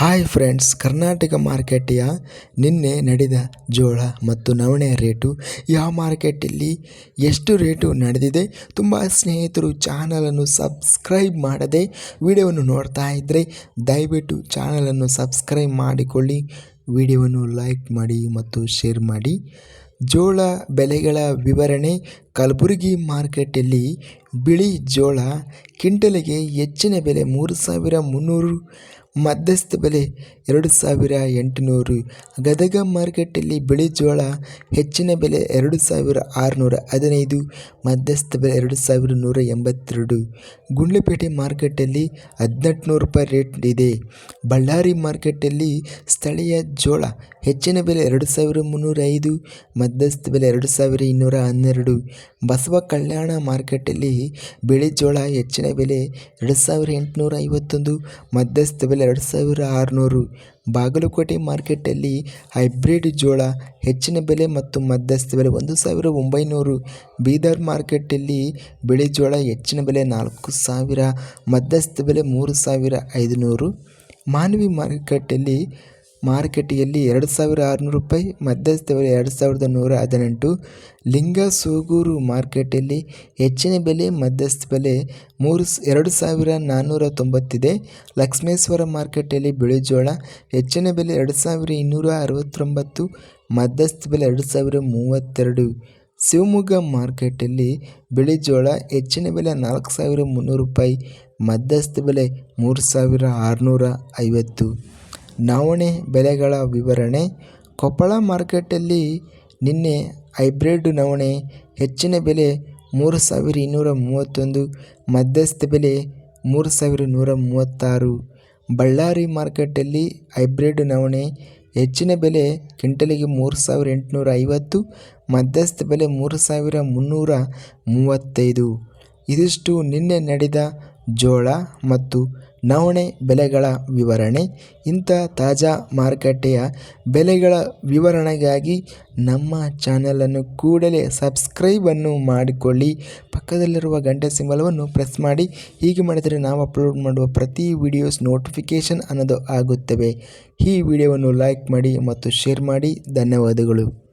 Hi friends, Karnataka ಮಾರ್ಕೆಟಿಯ ನಿನ್ನೆ ನಡೆದ ಜೋಳ ಮತ್ತು ನವಣೆ ರೇಟು. ಯಾವ ಮಾರ್ಕೆಟಲ್ಲಿ ಎಷ್ಟು ರೇಟು ನಡೆದಿದೆ? ತುಂಬ ಸ್ನೇಹಿತರು ಚಾನಲನ್ನು ಸಬ್ಸ್ಕ್ರೈಬ್ ಮಾಡದೆ ವಿಡಿಯೋವನ್ನು ನೋಡ್ತಾ ಇದ್ದರೆ ದಯವಿಟ್ಟು ಚಾನಲನ್ನು ಸಬ್ಸ್ಕ್ರೈಬ್ ಮಾಡಿಕೊಳ್ಳಿ. ವಿಡಿಯೋವನ್ನು ಲೈಕ್ ಮಾಡಿ ಮತ್ತು ಶೇರ್ ಮಾಡಿ. ಜೋಳ ಬೆಲೆಗಳ ವಿವರಣೆ ಕಲಬುರಗಿ ಮಾರ್ಕೆಟಲ್ಲಿ ಬಿಳಿ ಜೋಳ ಕ್ವಿಂಟಲಿಗೆ ಹೆಚ್ಚಿನ ಬೆಲೆ ಮೂರು ಸಾವಿರ ಮುನ್ನೂರು, ಮಧ್ಯಸ್ಥ ಬೆಲೆ ಎರಡು ಸಾವಿರ ಎಂಟುನೂರು. ಗದಗ ಮಾರ್ಕೆಟಲ್ಲಿ ಬಿಳಿ ಜೋಳ ಹೆಚ್ಚಿನ ಬೆಲೆ ಎರಡು ಸಾವಿರ ಆರುನೂರ ಹದಿನೈದು, ಮಧ್ಯಸ್ಥ ಬೆಲೆ ಎರಡು ಸಾವಿರ ನೂರ ಎಂಬತ್ತೆರಡು. ಗುಂಡ್ಲುಪೇಟೆ ಮಾರ್ಕೆಟಲ್ಲಿ ಹದಿನೆಂಟುನೂರು ರೂಪಾಯಿ ರೇಟ್ ಇದೆ. ಬಳ್ಳಾರಿ ಮಾರ್ಕೆಟಲ್ಲಿ ಸ್ಥಳೀಯ ಜೋಳ ಹೆಚ್ಚಿನ ಬೆಲೆ ಎರಡು ಸಾವಿರ ಮುನ್ನೂರ ಐದು, ಮಧ್ಯಸ್ಥ ಬೆಲೆ ಎರಡು ಸಾವಿರ ಇನ್ನೂರ ಹನ್ನೆರಡು. ಬಸವ ಕಲ್ಯಾಣ ಮಾರ್ಕೆಟಲ್ಲಿ ಬಿಳಿ ಜೋಳ ಹೆಚ್ಚಿನ ಬೆಲೆ ಎರಡು ಸಾವಿರ ಎಂಟುನೂರ ಐವತ್ತೊಂದು, ಮಧ್ಯಸ್ಥ ಬೆಲೆ ಎರಡು ಸಾವಿರ ಆರುನೂರು. ಬಾಗಲಕೋಟೆ ಮಾರ್ಕೆಟಲ್ಲಿ ಹೈಬ್ರಿಡ್ ಜೋಳ ಹೆಚ್ಚಿನ ಬೆಲೆ ಮತ್ತು ಮಧ್ಯಸ್ಥ ಬೆಲೆ ಒಂದು ಸಾವಿರ ಒಂಬೈನೂರು. ಬೀದರ್ ಮಾರ್ಕೆಟಲ್ಲಿ ಬಿಳಿ ಜೋಳ ಹೆಚ್ಚಿನ ಬೆಲೆ ನಾಲ್ಕು ಸಾವಿರ, ಮಧ್ಯಸ್ಥ ಬೆಲೆ ಮೂರು ಸಾವಿರ ಐದುನೂರು. ಮಾನವಿ ಮಾರ್ಕೆಟಲ್ಲಿ ಮಾರುಕಟ್ಟೆಯಲ್ಲಿ ಎರಡು ಸಾವಿರ ಆರುನೂರು ರೂಪಾಯಿ ಮಧ್ಯಸ್ಥ ಬೆಲೆ ಎರಡು ಸಾವಿರದ ನೂರ ಹದಿನೆಂಟು. ಲಿಂಗ ಸೂಗೂರು ಮಾರ್ಕೆಟಲ್ಲಿ ಹೆಚ್ಚಿನ ಬೆಲೆ, ಮಧ್ಯಸ್ಥ ಬೆಲೆ ಮೂರು ಎರಡು ಸಾವಿರ ನಾನ್ನೂರ ತೊಂಬತ್ತಿದೆ. ಲಕ್ಷ್ಮೇಶ್ವರ ಮಾರ್ಕೆಟಲ್ಲಿ ಬಿಳಿಜೋಳ ಹೆಚ್ಚಿನ ಬೆಲೆ ಎರಡು ಸಾವಿರ ಇನ್ನೂರ ಅರವತ್ತೊಂಬತ್ತು, ಮಧ್ಯಸ್ಥ ಬೆಲೆ ಎರಡು ಸಾವಿರ ಮೂವತ್ತೆರಡು. ಶಿವಮೊಗ್ಗ ಮಾರ್ಕೆಟಲ್ಲಿ ಬಿಳಿಜೋಳ ಹೆಚ್ಚಿನ ಬೆಲೆ ನಾಲ್ಕು ಸಾವಿರ ಮುನ್ನೂರು ರೂಪಾಯಿ, ಮಧ್ಯಸ್ಥ ಬೆಲೆ ಮೂರು ಸಾವಿರ ಆರುನೂರ ಐವತ್ತು. ನವಣೆ ಬೆಲೆಗಳ ವಿವರಣೆ. ಕೊಪ್ಪಳ ಮಾರ್ಕೆಟಲ್ಲಿ ನಿನ್ನೆ ಹೈಬ್ರಿಡ್ ನವಣೆ ಹೆಚ್ಚಿನ ಬೆಲೆ ಮೂರು ಸಾವಿರ ಇನ್ನೂರ ಮೂವತ್ತೊಂದು, ಮಧ್ಯಸ್ಥ ಬೆಲೆ ಮೂರು ಸಾವಿರ ನೂರ ಮೂವತ್ತಾರು. ಬಳ್ಳಾರಿ ಮಾರ್ಕೆಟಲ್ಲಿ ಹೈಬ್ರಿಡ್ ನವಣೆ ಹೆಚ್ಚಿನ ಬೆಲೆ ಕ್ವಿಂಟಲಿಗೆ ಮೂರು ಸಾವಿರ ಎಂಟುನೂರ ಐವತ್ತು ಮಧ್ಯಸ್ಥ ಬೆಲೆ ಮೂರು ಸಾವಿರ ಮುನ್ನೂರ ಮೂವತ್ತೈದು ಇದಿಷ್ಟು ನಿನ್ನೆ ನಡೆದ ಜೋಳ ಮತ್ತು ನವಣೆ ಬೆಲೆಗಳ ವಿವರಣೆ. ಇಂಥ ತಾಜಾ ಮಾರುಕಟ್ಟೆಯ ಬೆಲೆಗಳ ವಿವರಣೆಗಾಗಿ ನಮ್ಮ ಚಾನಲನ್ನು ಕೂಡಲೇ ಸಬ್ಸ್ಕ್ರೈಬನ್ನು ಮಾಡಿಕೊಳ್ಳಿ. ಪಕ್ಕದಲ್ಲಿರುವ ಗಂಟೆ ಸಿಂಬಲವನ್ನು ಪ್ರೆಸ್ ಮಾಡಿ. ಹೀಗೆ ಮಾಡಿದರೆ ನಾವು ಅಪ್ಲೋಡ್ ಮಾಡುವ ಪ್ರತಿ ವಿಡಿಯೋಸ್ ನೋಟಿಫಿಕೇಷನ್ ಅನ್ನೋದು ಆಗುತ್ತವೆ. ಈ ವಿಡಿಯೋವನ್ನು ಲೈಕ್ ಮಾಡಿ ಮತ್ತು ಶೇರ್ ಮಾಡಿ. ಧನ್ಯವಾದಗಳು.